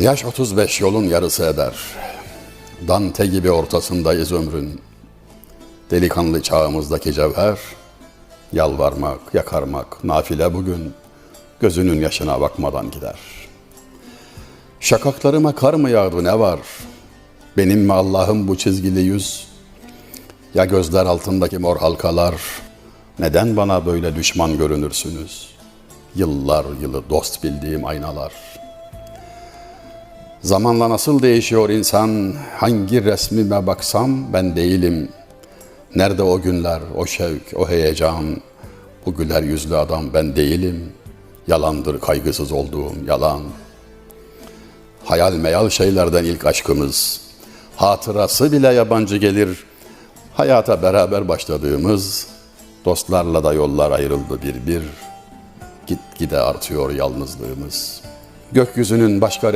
Yaş 35 yolun yarısı eder. Dante gibi ortasındayız ömrün. Delikanlı çağımızdaki cevher. Yalvarmak, yakarmak, nafile bugün. Gözünün yaşına bakmadan gider. Şakaklarıma kar mı yağdı ne var? Benim mi Allah'ım bu çizgili yüz? Ya gözler altındaki mor halkalar? Neden bana böyle düşman görünürsünüz? Yıllar yılı dost bildiğim aynalar. Zamanla nasıl değişiyor insan? Hangi resmime baksam ben değilim. Nerede o günler, o şevk, o heyecan? Bu güler yüzlü adam ben değilim. Yalandır kaygısız olduğum yalan. Hayal meyal şeylerden ilk aşkımız. Hatırası bile yabancı gelir. Hayata beraber başladığımız dostlarla da yollar ayrıldı bir bir. Git gide artıyor yalnızlığımız. Gökyüzünün başka